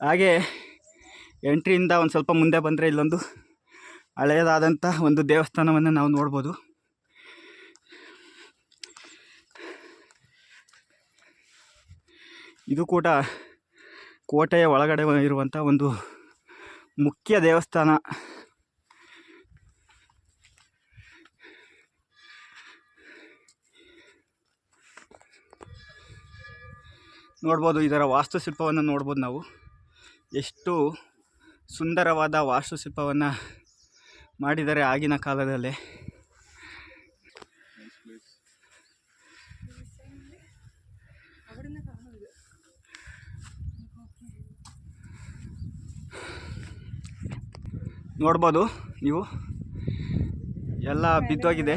ಹಾಗೆ ಎಂಟ್ರಿಯಿಂದ ಒಂದು ಸ್ವಲ್ಪ ಮುಂದೆ ಬಂದರೆ ಇಲ್ಲೊಂದು ಹಳೆಯದಾದಂಥ ಒಂದು ದೇವಸ್ಥಾನವನ್ನು ನಾವು ನೋಡ್ಬೋದು. ಇದು ಕೂಡ ಕೋಟೆಯ ಒಳಗಡೆ ಇರುವಂಥ ಒಂದು ಮುಖ್ಯ ದೇವಸ್ಥಾನ. ನೋಡ್ಬೋದು ಇದರ ವಾಸ್ತುಶಿಲ್ಪವನ್ನು ನೋಡ್ಬೋದು ನಾವು. ಎಷ್ಟು ಸುಂದರವಾದ ವಾಸ್ತುಶಿಲ್ಪವನ್ನು ಮಾಡಿದ್ದಾರೆ ಆಗಿನ ಕಾಲದಲ್ಲಿ. ನೋಡ್ಬೋದು ನೀವು. ಎಲ್ಲ ಬಿದ್ದೋಗಿದೆ.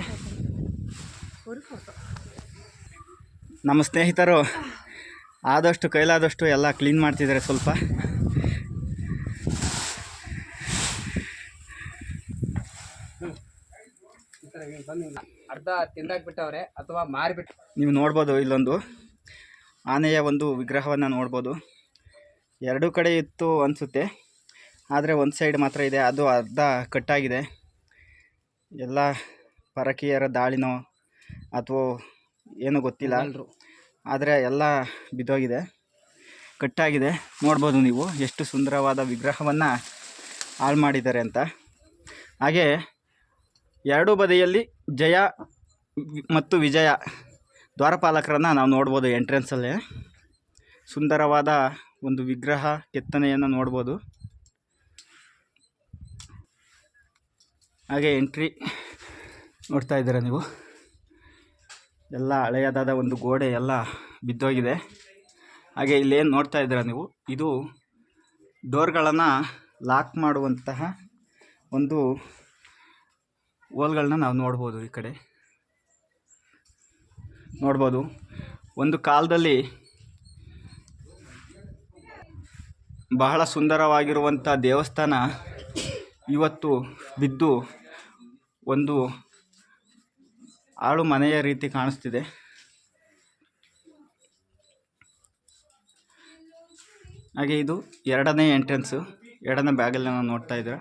ನಮ್ಮ ಸ್ನೇಹಿತರು ಆದಷ್ಟು ಕೈಲಾದಷ್ಟು ಎಲ್ಲ ಕ್ಲೀನ್ ಮಾಡ್ತಿದ್ದಾರೆ ಸ್ವಲ್ಪ. ಅರ್ಧ ತಿಂದಾಕ್ ಬಿಟ್ಟವ್ರೆ ಅಥವಾ ಮಾರಿಬಿಟ್ಟು ನೀವು ನೋಡ್ಬೋದು ಇಲ್ಲೊಂದು ಆನೆಯ ಒಂದು ವಿಗ್ರಹವನ್ನು ನೋಡ್ಬೋದು. ಎರಡೂ ಕಡೆ ಇತ್ತು ಅನಿಸುತ್ತೆ ಆದರೆ ಒಂದು ಸೈಡ್ ಮಾತ್ರ ಇದೆ. ಅದು ಅರ್ಧ ಕಟ್ಟಾಗಿದೆ. ಎಲ್ಲ ಪರಕೀಯರ ದಾಳಿನೋ ಅಥವಾ ಏನೂ ಗೊತ್ತಿಲ್ಲ. ಆದರೆ ಎಲ್ಲ ಬಿದ್ದೋಗಿದೆ. ಕಟ್ಟಾಗಿದೆ. ನೋಡ್ಬೋದು ನೀವು ಎಷ್ಟು ಸುಂದರವಾದ ವಿಗ್ರಹವನ್ನು ಹಾಳು ಮಾಡಿದ್ದಾರೆ ಅಂತ. ಹಾಗೆ ಎರಡೂ ಬದಿಯಲ್ಲಿ ಜಯ ಮತ್ತು ವಿಜಯ ದ್ವಾರಪಾಲಕರನ್ನು ನಾವು ನೋಡ್ಬೋದು ಎಂಟ್ರೆನ್ಸಲ್ಲೇ. ಸುಂದರವಾದ ಒಂದು ವಿಗ್ರಹ ಕೆತ್ತನೆಯನ್ನು ನೋಡ್ಬೋದು. ಹಾಗೆ ಎಂಟ್ರಿ ನೋಡ್ತಾ ಇದ್ದೀರಾ ನೀವು? ಎಲ್ಲ ಹಳೆಯದಾದ ಒಂದು ಗೋಡೆ ಎಲ್ಲ ಬಿದ್ದೋಗಿದೆ. ಹಾಗೆ ಇಲ್ಲೇನು ನೋಡ್ತಾ ಇದ್ದೀರಾ ನೀವು? ಇದು ಡೋರ್ಗಳನ್ನು ಲಾಕ್ ಮಾಡುವಂತಹ ಒಂದು ಹೋಲ್ಗಳನ್ನ ನಾವು ನೋಡ್ಬೋದು ಈ ಕಡೆ. ನೋಡ್ಬೋದು. ಒಂದು ಕಾಲದಲ್ಲಿ ಬಹಳ ಸುಂದರವಾಗಿರುವಂಥ ದೇವಸ್ಥಾನ ಇವತ್ತು ಬಿದ್ದು ಒಂದು ಆಳು ಮನೆಯ ರೀತಿ ಕಾಣಿಸ್ತಿದೆ. ಹಾಗೆ ಇದು ಎರಡನೇ ಎಂಟ್ರೆನ್ಸು. ಎರಡನೇ ಬ್ಯಾಗಲ್ಲಿ ನೋಡ್ತಾ ಇದ್ದೀರಾ.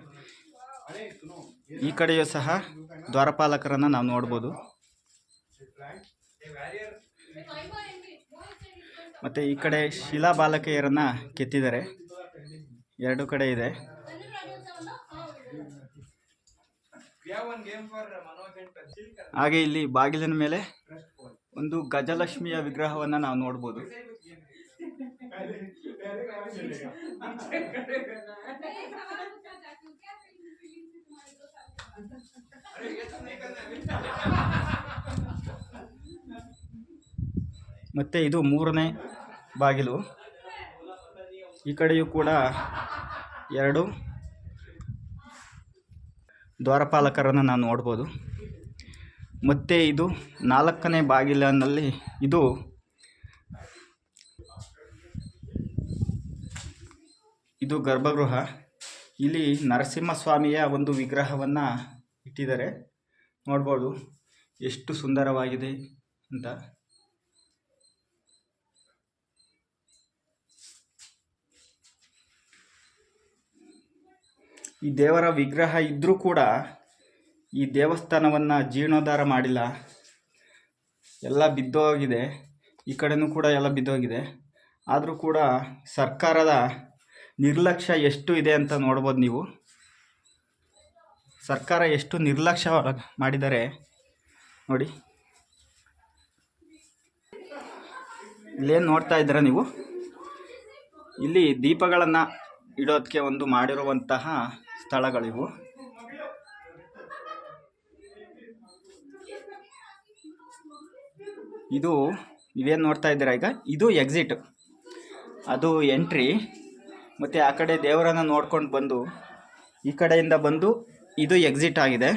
ಈ ಕಡೆಯೂ ಸಹ ದ್ವಾರಪಾಲಕರನ್ನು ನಾವು ನೋಡ್ಬೋದು ಮತ್ತು ಈ ಕಡೆ ಶಿಲಾ ಬಾಲಕಿಯರನ್ನು ಕೆತ್ತಿದ್ದಾರೆ ಎರಡು ಕಡೆ ಇದೆ ಹಾಗೆ ಇಲ್ಲಿ ಬಾಗಿಲಿನ ಮೇಲೆ ಒಂದು ಗಜಲಕ್ಷ್ಮಿಯ ವಿಗ್ರಹವನ್ನು ನಾವು ನೋಡ್ಬೋದು ಮತ್ತು ಇದು ಮೂರನೇ ಬಾಗಿಲು. ಈ ಕಡೆಯೂ ಕೂಡ ಎರಡು ದ್ವಾರಪಾಲಕರನ್ನು ನಾವು ನೋಡ್ಬೋದು. ಮತ್ತು ಇದು ನಾಲ್ಕನೇ ಬಾಗಿಲಿನಲ್ಲಿ ಇದು ಇದು ಗರ್ಭಗೃಹ. ಇಲ್ಲಿ ನರಸಿಂಹಸ್ವಾಮಿಯ ಒಂದು ವಿಗ್ರಹವನ್ನು ಇಟ್ಟಿದ್ದಾರೆ. ನೋಡ್ಬೋದು, ಎಷ್ಟು ಸುಂದರವಾಗಿದೆ ಅಂತ. ಈ ದೇವರ ವಿಗ್ರಹ ಇದ್ದರೂ ಕೂಡ ಈ ದೇವಸ್ಥಾನವನ್ನು ಜೀರ್ಣೋದ್ಧಾರ ಮಾಡಿಲ್ಲ. ಎಲ್ಲ ಬಿದ್ದೋಗಿದೆ. ಈ ಕಡೆನೂ ಕೂಡ ಎಲ್ಲ ಬಿದ್ದೋಗಿದೆ. ಆದರೂ ಕೂಡ ಸರ್ಕಾರದ ನಿರ್ಲಕ್ಷ್ಯ ಎಷ್ಟು ಇದೆ ಅಂತ ನೋಡ್ಬೋದು ನೀವು. ಸರ್ಕಾರ ಎಷ್ಟು ನಿರ್ಲಕ್ಷ್ಯ ಮಾಡಿದ್ದಾರೆ ನೋಡಿ. ಇಲ್ಲೇನು ನೋಡ್ತಾ ಇದ್ದೀರಾ ನೀವು? ಇಲ್ಲಿ ದೀಪಗಳನ್ನು ಇಡೋದಕ್ಕೆ ಒಂದು ಮಾಡಿರುವಂತಹ ಸ್ಥಳಗಳಿವು. ಇದು ಇವೇನು ನೋಡ್ತಾ ಇದ್ದೀರಾ ಈಗ? ಇದು ಎಕ್ಸಿಟ್ ಅದು ಎಂಟ್ರಿ ಮತ್ತು ಆ ಕಡೆ ದೇವರನ್ನು ನೋಡ್ಕೊಂಡು ಬಂದು, ಈ ಕಡೆಯಿಂದ ಬಂದು ಇದು ಎಕ್ಸಿಟ್ ಆಗಿದೆ.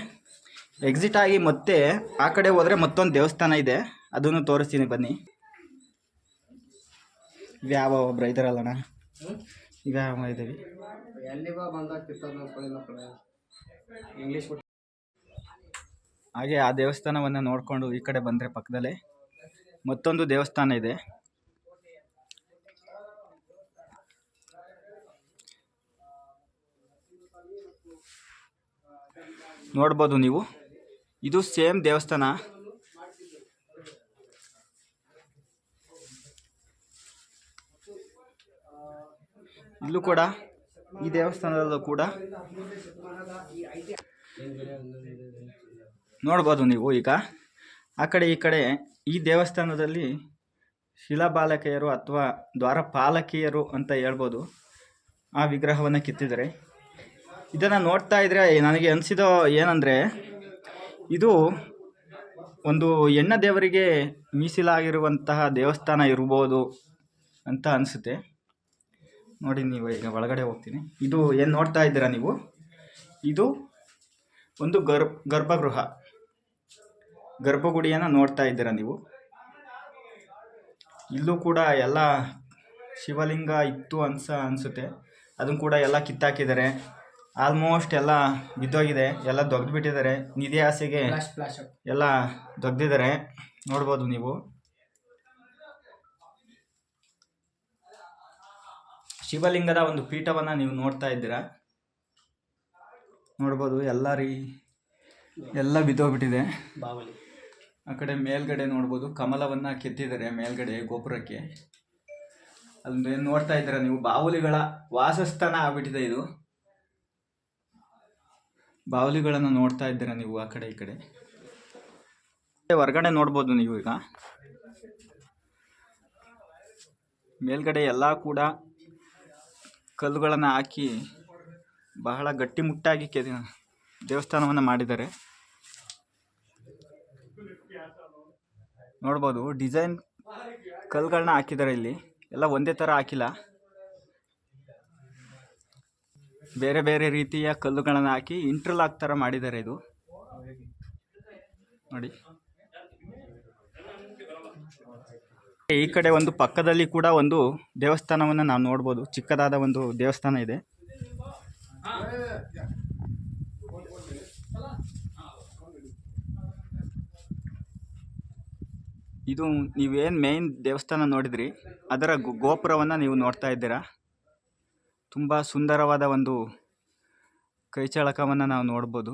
ಎಕ್ಸಿಟ್ ಆಗಿ ಮತ್ತೆ ಆ ಕಡೆ ಹೋದರೆ ಮತ್ತೊಂದು ದೇವಸ್ಥಾನ ಇದೆ. ಅದನ್ನು ತೋರಿಸ್ತೀನಿ ಬನ್ನಿ. ಇವ್ಯಾವ ಒಬ್ರು ಇದ್ದಾರಲ್ಲಣ್ಣ ಇದಾಗಿದ್ದೀವಿ ಇಂಗ್ಲೀಷ್ ಹಾಗೆ ಆ ದೇವಸ್ಥಾನವನ್ನು ನೋಡಿಕೊಂಡು ಈ ಕಡೆ ಬಂದರೆ ಪಕ್ಕದಲ್ಲೇ ಮತ್ತೊಂದು ದೇವಸ್ಥಾನ ಇದೆ. ನೋಡ್ಬೋದು ನೀವು. ಇದು ಸೇಮ್ ದೇವಸ್ಥಾನ. ಇಲ್ಲೂ ಕೂಡ, ಈ ದೇವಸ್ಥಾನದಲ್ಲೂ ಕೂಡ. ನೋಡ್ಬೋದು ನೀವು ಈಗ. ಆ ಕಡೆ, ಈ ಕಡೆ, ಈ ದೇವಸ್ಥಾನದಲ್ಲಿ ಶಿಲಾಬಾಲಕಿಯರು ಅಥವಾ ದ್ವಾರಪಾಲಕಿಯರು ಅಂತ ಹೇಳ್ಬೋದು. ಆ ವಿಗ್ರಹವನ್ನು ಕಿತ್ತಿದ್ದಾರೆ. ಇದನ್ನು ನೋಡ್ತಾ ಇದ್ರೆ ನನಗೆ ಅನಿಸಿದೋ ಏನಂದರೆ, ಇದು ಒಂದು ಹೆಣ್ಣ ದೇವರಿಗೆ ಮೀಸಲಾಗಿರುವಂತಹ ದೇವಸ್ಥಾನ ಇರ್ಬೋದು ಅಂತ ಅನಿಸುತ್ತೆ. ನೋಡಿ ನೀವು ಈಗ ಒಳಗಡೆ ಹೋಗ್ತೀನಿ. ಇದು ಏನು ನೋಡ್ತಾ ಇದ್ದೀರಾ ನೀವು? ಇದು ಒಂದು ಗರ್ ಗರ್ಭಗೃಹ. ಗರ್ಭಗುಡಿಯನ್ನು ನೋಡ್ತಾ ಇದ್ದೀರಾ ನೀವು? ಇಲ್ಲೂ ಕೂಡ ಎಲ್ಲ ಶಿವಲಿಂಗ ಇತ್ತು ಅನ್ಸ ಅನಿಸುತ್ತೆ. ಅದನ್ನು ಕೂಡ ಎಲ್ಲ ಕಿತ್ತಾಕಿದ್ದಾರೆ. ಆಲ್ಮೋಸ್ಟ್ ಎಲ್ಲ ಬಿದ್ದೋಗಿದೆ. ಎಲ್ಲ ದೊಗ್ದು ಬಿಟ್ಟಿದ್ದಾರೆ ನಿಧಿ ಆಸೆಗೆ ಎಲ್ಲ ದೊಗ್ದಿದ್ದಾರೆ. ನೋಡ್ಬೋದು ನೀವು. ಶಿವಲಿಂಗದ ಒಂದು ಪೀಠವನ್ನು ನೀವು ನೋಡ್ತಾ ಇದ್ದೀರಾ? ನೋಡ್ಬೋದು ಎಲ್ಲ ರೀ ಎಲ್ಲ ಬಿದ್ದೋಗ್ಬಿಟ್ಟಿದೆ. ಬಾವಲಿ. ಆ ಕಡೆ ಮೇಲ್ಗಡೆ ನೋಡ್ಬೋದು ಕಮಲವನ್ನು ಕೆತ್ತಿದ್ದಾರೆ ಮೇಲ್ಗಡೆ ಗೋಪುರಕ್ಕೆ. ಅಲ್ಲಿ ನೋಡ್ತಾ ಇದ್ದೀರಾ ನೀವು? ಬಾವುಲಿಗಳ ವಾಸಸ್ಥಾನ ಆಗ್ಬಿಟ್ಟಿದೆ ಇದು. ಬಾವುಲಿಗಳನ್ನು ನೋಡ್ತಾ ಇದ್ದೀರಾ ನೀವು ಆ ಕಡೆ ಈ ಕಡೆ? ಹೊರಗಡೆ ನೋಡ್ಬೋದು ನೀವು ಈಗ. ಮೇಲ್ಗಡೆ ಎಲ್ಲ ಕೂಡ ಕಲ್ಲುಗಳನ್ನು ಹಾಕಿ ಬಹಳ ಗಟ್ಟಿಮುಟ್ಟಾಗಿ ಕೆ ದೇವಸ್ಥಾನವನ್ನು ಮಾಡಿದ್ದಾರೆ. ನೋಡ್ಬೋದು, ಡಿಸೈನ್ ಕಲ್ಲುಗಳನ್ನ ಹಾಕಿದ್ದಾರೆ ಇಲ್ಲಿ. ಎಲ್ಲ ಒಂದೇ ಥರ ಹಾಕಿಲ್ಲ. ಬೇರೆ ಬೇರೆ ರೀತಿಯ ಕಲ್ಲುಗಳನ್ನು ಹಾಕಿ ಇಂಟ್ರಲ್ ಥರ ಮಾಡಿದ್ದಾರೆ ಇದು. ನೋಡಿ. ಈ ಕಡೆ ಒಂದು ಪಕ್ಕದಲ್ಲಿ ಕೂಡ ಒಂದು ದೇವಸ್ಥಾನವನ್ನು ನಾವು ನೋಡ್ಬೋದು. ಚಿಕ್ಕದಾದ ಒಂದು ದೇವಸ್ಥಾನ ಇದೆ. ಇದು ನೀವೇನು ಮೇನ್ ದೇವಸ್ಥಾನ ನೋಡಿದ್ರಿ? ಅದರ ಗೋಪುರವನ್ನು ನೀವು ನೋಡ್ತಾ ಇದ್ದೀರಾ? ತುಂಬ ಸುಂದರವಾದ ಒಂದು ಕೈಚಳಕವನ್ನು ನಾವು ನೋಡ್ಬೋದು.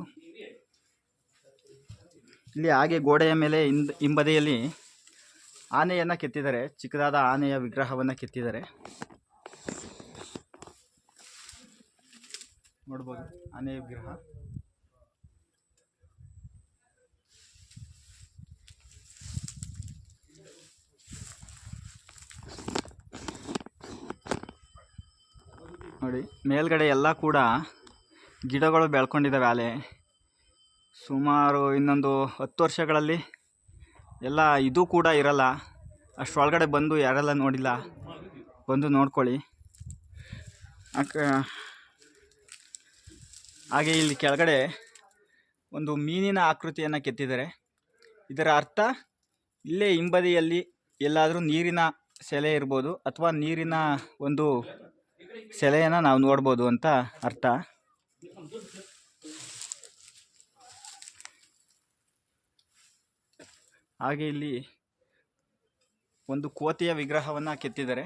ಇಲ್ಲಿ ಹಾಗೆ ಗೋಡೆಯ ಮೇಲೆ ಹಿಂಬದಿಯಲ್ಲಿ ಆನೆಯನ್ನು ಕೆತ್ತಿದ್ದಾರೆ ಚಿಕ್ಕದಾದ ಆನೆಯ ವಿಗ್ರಹವನ್ನು ಕೆತ್ತಿದ್ದಾರೆ ನೋಡ್ಬೋದು, ಆನೆಯ ವಿಗ್ರಹ. ನೋಡಿ, ಮೇಲ್ಗಡೆ ಎಲ್ಲ ಕೂಡ ಗಿಡಗಳು ಬೆಳ್ಕೊಂಡಿದ್ದಾವೆ ಅಲೆ ಸುಮಾರು ಇನ್ನೊಂದು ಹತ್ತು ವರ್ಷಗಳಲ್ಲಿ ಎಲ್ಲ ಇದು ಕೂಡ ಇರಲ್ಲ. ಅಷ್ಟರೊಳಗಡೆ ಬಂದು ಯಾರೆಲ್ಲ ನೋಡಿಲ್ಲ, ಬಂದು ನೋಡ್ಕೊಳ್ಳಿ. ಅಕ್ಕ ಹಾಗೆ ಇಲ್ಲಿ ಕೆಳಗಡೆ ಒಂದು ಮೀನಿನ ಆಕೃತಿಯನ್ನು ಕೆತ್ತಿದ್ದಾರೆ. ಇದರ ಅರ್ಥ, ಇಲ್ಲೇ ಹಿಂಬದಿಯಲ್ಲಿ ಎಲ್ಲಾದರೂ ನೀರಿನ ಸೆಲೆ ಇರ್ಬೋದು ಅಥವಾ ನೀರಿನ ಒಂದು ಸೆಲೆಯನ್ನು ನಾವು ನೋಡ್ಬೋದು ಅಂತ ಅರ್ಥ. ಹಾಗೆ ಇಲ್ಲಿ ಒಂದು ಕೋತಿಯ ವಿಗ್ರಹವನ್ನು ಕೆತ್ತಿದ್ದಾರೆ.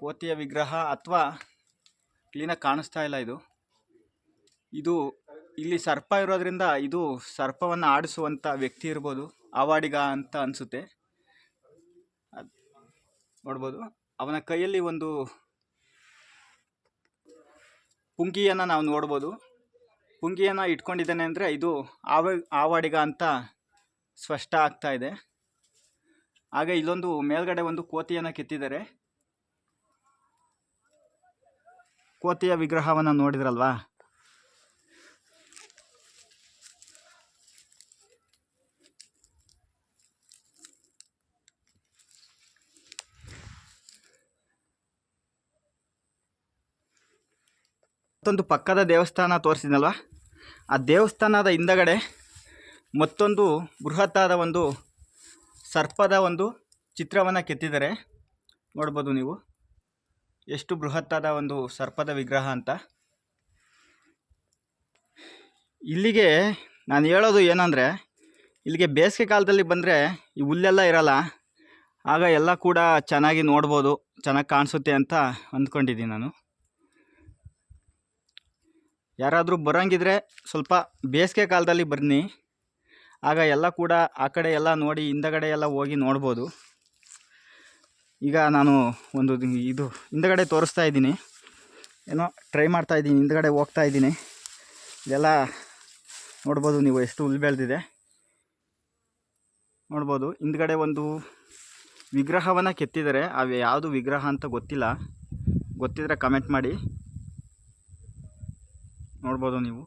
ಕೋತಿಯ ವಿಗ್ರಹ ಅಥವಾ ಕ್ಲೀನಾಗಿ ಕಾಣಿಸ್ತಾ ಇಲ್ಲ ಇದು. ಇದು ಇಲ್ಲಿ ಸರ್ಪ ಇರೋದ್ರಿಂದ ಇದು ಸರ್ಪವನ್ನು ಆಡಿಸುವಂಥ ವ್ಯಕ್ತಿ ಇರ್ಬೋದು, ಆವಾಡಿಗ ಅಂತ ಅನಿಸುತ್ತೆ. ನೋಡ್ಬೋದು. ಅವನ ಕೈಯಲ್ಲಿ ಒಂದು ಪುಂಗಿಯನ್ನು ನಾವು ನೋಡ್ಬೋದು. ಪುಂಗಿಯನ್ನು ಇಟ್ಕೊಂಡಿದ್ದಾನೆ ಅಂದರೆ ಇದು ಆವ, ಆವಾಡಿಗ ಅಂತ ಸ್ಪಷ್ಟ ಆಗ್ತಾ ಇದೆ. ಹಾಗೆ ಇಲ್ಲೊಂದು ಮೇಲ್ಗಡೆ ಒಂದು ಕೋತಿಯನ್ನು ಕೆತ್ತಿದ್ದಾರೆ. ಕೋತಿಯ ವಿಗ್ರಹವನ್ನು ನೋಡಿದ್ರಲ್ವಾ? ಮತ್ತೊಂದು ಪಕ್ಕದ ದೇವಸ್ಥಾನ ತೋರಿಸಿದ್ನಲ್ವಾ? ಆ ದೇವಸ್ಥಾನದ ಹಿಂದಗಡೆ ಮತ್ತೊಂದು ಬೃಹತ್ತಾದ ಒಂದು ಸರ್ಪದ ಒಂದು ಚಿತ್ರವನ್ನು ಕೆತ್ತಿದ್ದಾರೆ ನೋಡ್ಬೋದು ನೀವು. ಎಷ್ಟು ಬೃಹತ್ತಾದ ಒಂದು ಸರ್ಪದ ವಿಗ್ರಹ ಅಂತ. ಇಲ್ಲಿಗೆ ನಾನು ಹೇಳೋದು ಏನಂದರೆ, ಇಲ್ಲಿಗೆ ಬೇಸಿಗೆ ಕಾಲದಲ್ಲಿ ಬಂದರೆ ಈ ಹುಲ್ಲೆಲ್ಲ ಇರಲ್ಲ. ಆಗ ಎಲ್ಲ ಕೂಡ ಚೆನ್ನಾಗಿ ನೋಡ್ಬೋದು, ಚೆನ್ನಾಗಿ ಕಾಣಿಸುತ್ತೆ ಅಂತ ಅಂದ್ಕೊಂಡಿದ್ದೀನಿ ನಾನು. ಯಾರಾದರೂ ಬರೋಂಗಿದ್ರೆ ಸ್ವಲ್ಪ ಬೇಸಿಗೆ ಕಾಲದಲ್ಲಿ ಬನ್ನಿ. ಆಗ ಎಲ್ಲ ಕೂಡ ಆ ಕಡೆ ಎಲ್ಲ ನೋಡಿ ಹಿಂದಗಡೆ ಎಲ್ಲ ಹೋಗಿ ನೋಡ್ಬೋದು. ಈಗ ನಾನು ಒಂದು ಇದು ಹಿಂದಗಡೆ ತೋರಿಸ್ತಾ ಇದ್ದೀನಿ. ಏನೋ ಟ್ರೈ ಮಾಡ್ತಾ ಇದ್ದೀನಿ, ಹಿಂದಗಡೆ ಹೋಗ್ತಾ ಇದ್ದೀನಿ. ಇದೆಲ್ಲ ನೋಡ್ಬೋದು ನೀವು ಎಷ್ಟು ಹುಲ್ ಬೆಳೆದಿದೆ. ನೋಡ್ಬೋದು, ಹಿಂದ್ಗಡೆ ಒಂದು ವಿಗ್ರಹವನ್ನು ಕೆತ್ತಿದರೆ ಅವು ಯಾವುದು ವಿಗ್ರಹ ಅಂತ ಗೊತ್ತಿಲ್ಲ. ಗೊತ್ತಿದ್ರೆ ಕಮೆಂಟ್ ಮಾಡಿ. ನೋಡ್ಬೋದು ನೀವು.